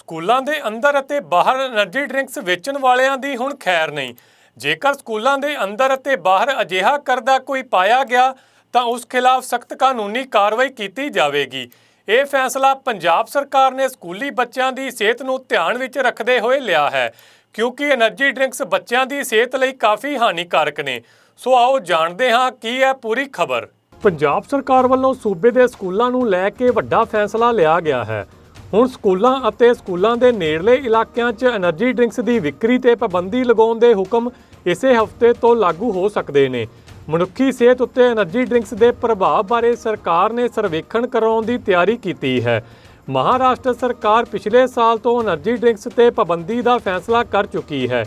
ਸਕੂਲਾਂ ਦੇ ਅੰਦਰ ਅਤੇ ਬਾਹਰ એનર્ਜੀ ਡਰਿੰਕਸ ਵੇਚਣ ਵਾਲਿਆਂ ਦੀ ਹੁਣ ਖੈਰ ਨਹੀਂ। ਜੇਕਰ ਸਕੂਲਾਂ ਦੇ ਅੰਦਰ ਅਤੇ ਬਾਹਰ ਅਜਿਹਾ ਕਰਦਾ ਕੋਈ ਪਾਇਆ ਗਿਆ, ਤਾਂ ਉਸ ਖਿਲਾਫ ਸਖਤ ਕਾਨੂੰਨੀ ਕਾਰਵਾਈ ਕੀਤੀ ਜਾਵੇਗੀ। ਇਹ ਫੈਸਲਾ ਪੰਜਾਬ ਸਰਕਾਰ ਨੇ ਸਕੂਲੀ ਬੱਚਿਆਂ ਦੀ ਸਿਹਤ ਨੂੰ ਧਿਆਨ ਵਿੱਚ ਰੱਖਦੇ ਹੋਏ ਲਿਆ ਹੈ, ਕਿਉਂਕਿ એનર્ਜੀ ਡਰਿੰਕਸ ਬੱਚਿਆਂ ਦੀ ਸਿਹਤ ਲਈ ਕਾਫੀ ਹਾਨੀਕਾਰਕ ਨੇ। ਸੋ ਆਓ ਜਾਣਦੇ ਹਾਂ ਕੀ ਹੈ ਪੂਰੀ ਖਬਰ। ਪੰਜਾਬ ਸਰਕਾਰ ਵੱਲੋਂ ਸੂਬੇ ਦੇ ਸਕੂਲਾਂ ਨੂੰ ਲੈ ਕੇ ਵੱਡਾ ਫੈਸਲਾ ਲਿਆ ਗਿਆ ਹੈ। ਹੁਣ ਸਕੂਲਾਂ ਅਤੇ ਸਕੂਲਾਂ ਦੇ ਨੇੜਲੇ ਇਲਾਕਿਆਂ 'ਚ એનર્ਜੀ ਡਰਿੰਕਸ ਦੀ ਵਿਕਰੀ ਤੇ ਪਾਬੰਦੀ ਲਗਾਉਣ ਦੇ ਹੁਕਮ ਇਸੇ ਹਫ਼ਤੇ ਤੋਂ ਲਾਗੂ ਹੋ ਸਕਦੇ ਨੇ। ਮਨੁੱਖੀ ਸਿਹਤ ਉੱਤੇ એનર્ਜੀ ਡਰਿੰਕਸ ਦੇ ਪ੍ਰਭਾਵ ਬਾਰੇ ਸਰਕਾਰ ਨੇ ਸਰਵੇਖਣ ਕਰਾਉਣ ਦੀ ਤਿਆਰੀ ਕੀਤੀ ਹੈ। ਮਹਾਰਾਸ਼ਟਰ ਸਰਕਾਰ ਪਿਛਲੇ ਸਾਲ ਤੋਂ એનર્ਜੀ ਡਰਿੰਕਸ ਤੇ ਪਾਬੰਦੀ ਦਾ ਫੈਸਲਾ ਕਰ ਚੁੱਕੀ ਹੈ।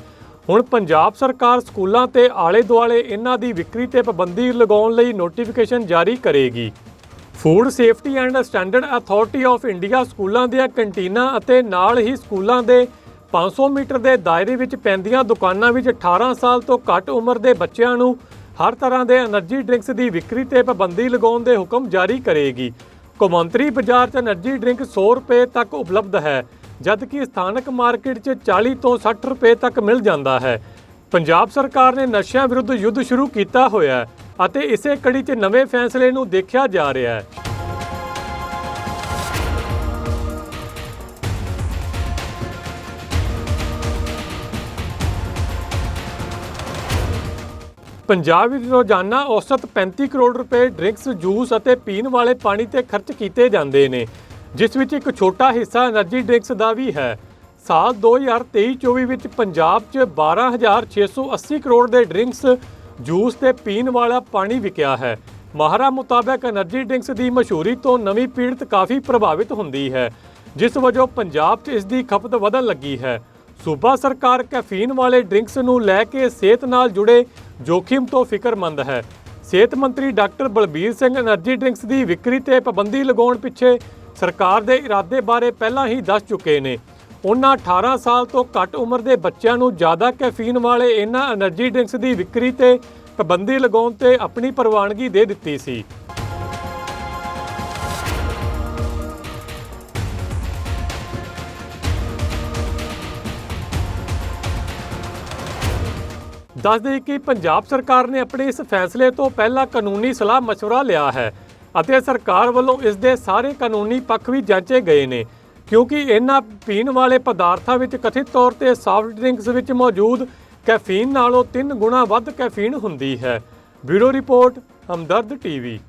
ਹੁਣ ਪੰਜਾਬ ਸਰਕਾਰ ਸਕੂਲਾਂ ਤੇ ਆਲੇ-ਦੁਆਲੇ ਇਹਨਾਂ ਦੀ ਵਿਕਰੀ ਤੇ ਪਾਬੰਦੀ ਲਗਾਉਣ ਲਈ ਨੋਟੀਫਿਕੇਸ਼ਨ ਜਾਰੀ ਕਰੇਗੀ। Food safety and standard authority of India ਸਕੂਲਾਂ ਦੀਆਂ ਕੰਟੀਨਾਂ ਅਤੇ ਨਾਲ ਹੀ ਸਕੂਲਾਂ ਦੇ 500 ਮੀਟਰ ਦੇ ਦਾਇਰੇ ਵਿੱਚ ਪੈਂਦੀਆਂ ਦੁਕਾਨਾਂ ਵਿੱਚ 18 ਸਾਲ ਤੋਂ ਘੱਟ ਉਮਰ ਦੇ ਬੱਚਿਆਂ ਨੂੰ ਹਰ ਤਰ੍ਹਾਂ ਦੇ એનર્ਜੀ ਡਰਿੰਕਸ ਦੀ ਵਿਕਰੀ ਤੇ ਪਾਬੰਦੀ ਲਗਾਉਣ ਦੇ ਹੁਕਮ ਜਾਰੀ ਕਰੇਗੀ। ਕੌਮਾਂਤਰੀ ਬਾਜ਼ਾਰ 'ਚ એનર્ਜੀ ਡਰਿੰਕ 100 ਰੁਪਏ ਤੱਕ ਉਪਲਬਧ ਹੈ, ਜਦਕਿ ਸਥਾਨਕ ਮਾਰਕੀਟ 'ਚ 40 ਤੋਂ 60 ਰੁਪਏ ਤੱਕ ਮਿਲ ਜਾਂਦਾ ਹੈ। ਪੰਜਾਬ ਸਰਕਾਰ ਨੇ ਨਸ਼ਿਆਂ ਵਿਰੁੱਧ ਯੁੱਧ ਸ਼ੁਰੂ ਕੀਤਾ ਹੋਇਆ ਹੈ। ਅਤੇ ਇਸੇ ਕੜੀ 'ਚ ਨਵੇਂ ਫੈਸਲੇ ਨੂੰ ਦੇਖਿਆ ਜਾ ਰਿਹਾ ਹੈ। ਪੰਜਾਬ ਵਿੱਚ ਰੋਜ਼ਾਨਾ ਔਸਤ 35 ਕਰੋੜ ਰੁਪਏ ਡਰਿੰਕਸ, ਜੂਸ ਅਤੇ ਪੀਣ ਵਾਲੇ ਪਾਣੀ ਤੇ ਖਰਚ ਕੀਤੇ ਜਾਂਦੇ ਨੇ, ਜਿਸ ਵਿੱਚ ਇੱਕ ਛੋਟਾ ਹਿੱਸਾ એનર્ਜੀ ਡਰਿੰਕਸ ਦਾ ਵੀ ਹੈ। ਸਾਲ 2023-24 ਵਿੱਚ ਪੰਜਾਬ 'ਚ 12680 ਕਰੋੜ ਦੇ ਡਰਿੰਕਸ ਜੂਸ ਤੇ ਪੀਣ ਵਾਲਾ ਪਾਣੀ ਵਿਕਿਆ ਹੈ। ਮਾਹਰਾ ਮੁਤਾਬਕ એનર્ਜੀ ਡਰਿੰਕਸ ਦੀ ਮਸ਼ਹੂਰੀ ਤੋਂ ਨਵੀਂ ਪੀੜਤ ਕਾਫੀ ਪ੍ਰਭਾਵਿਤ ਹੁੰਦੀ ਹੈ, ਜਿਸ ਵਜੋਂ ਪੰਜਾਬ 'ਚ ਇਸ ਦੀ ਖਪਤ ਵਧਣ ਲੱਗੀ ਹੈ। ਸੂਬਾ ਸਰਕਾਰ ਕੈਫੀਨ ਵਾਲੇ ਡਰਿੰਕਸ ਨੂੰ ਲੈ ਕੇ ਸਿਹਤ ਨਾਲ ਜੁੜੇ ਜੋਖਿਮ ਤੋਂ ਫਿਕਰਮੰਦ ਹੈ। ਸਿਹਤ ਮੰਤਰੀ doctor Balbir Singh energy drinks ਦੀ ਵਿਕਰੀ ਤੇ ਪਾਬੰਦੀ ਲਗਾਉਣ ਪਿੱਛੇ ਸਰਕਾਰ ਦੇ ਇਰਾਦੇ ਬਾਰੇ ਪਹਿਲਾਂ ਹੀ ਦੱਸ ਚੁੱਕੇ ਨੇ। ਉਹਨਾਂ 18 ਸਾਲ ਤੋਂ ਘੱਟ ਉਮਰ ਦੇ ਬੱਚਿਆਂ ਨੂੰ ਜ਼ਿਆਦਾ ਕੈਫੀਨ ਵਾਲੇ ਇਹਨਾਂ એનર્ਜੀ ਡਰਿੰਕਸ ਦੀ ਵਿਕਰੀ ਤੇ ਪਾਬੰਦੀ ਲਗਾਉਣ ਤੇ ਆਪਣੀ ਪ੍ਰਵਾਨਗੀ ਦੇ ਦਿੱਤੀ ਸੀ। ਦੱਸ ਦੇ ਕਿ ਪੰਜਾਬ ਸਰਕਾਰ ਨੇ ਆਪਣੇ ਇਸ ਫੈਸਲੇ ਤੋਂ ਪਹਿਲਾਂ ਕਾਨੂੰਨੀ ਸਲਾਹ مشورہ ਲਿਆ ਹੈ ਅਤੇ ਸਰਕਾਰ ਵੱਲੋਂ ਇਸ ਦੇ ਸਾਰੇ ਕਾਨੂੰਨੀ ਪੱਖ ਵੀ ਜਾਂਚੇ ਗਏ ਨੇ। ਕਿਉਂਕਿ ਇਹਨਾਂ ਪੀਣ ਵਾਲੇ ਪਦਾਰਥਾਂ ਵਿੱਚ ਕਥਿਤ ਤੌਰ ਤੇ ਸਾਫਟ ਡਰਿੰਕਸ ਵਿੱਚ ਮੌਜੂਦ ਕੈਫੀਨ ਨਾਲੋਂ 3 ਗੁਣਾ ਵੱਧ ਕੈਫੀਨ ਹੁੰਦੀ ਹੈ। Bureau report, Hamdard TV.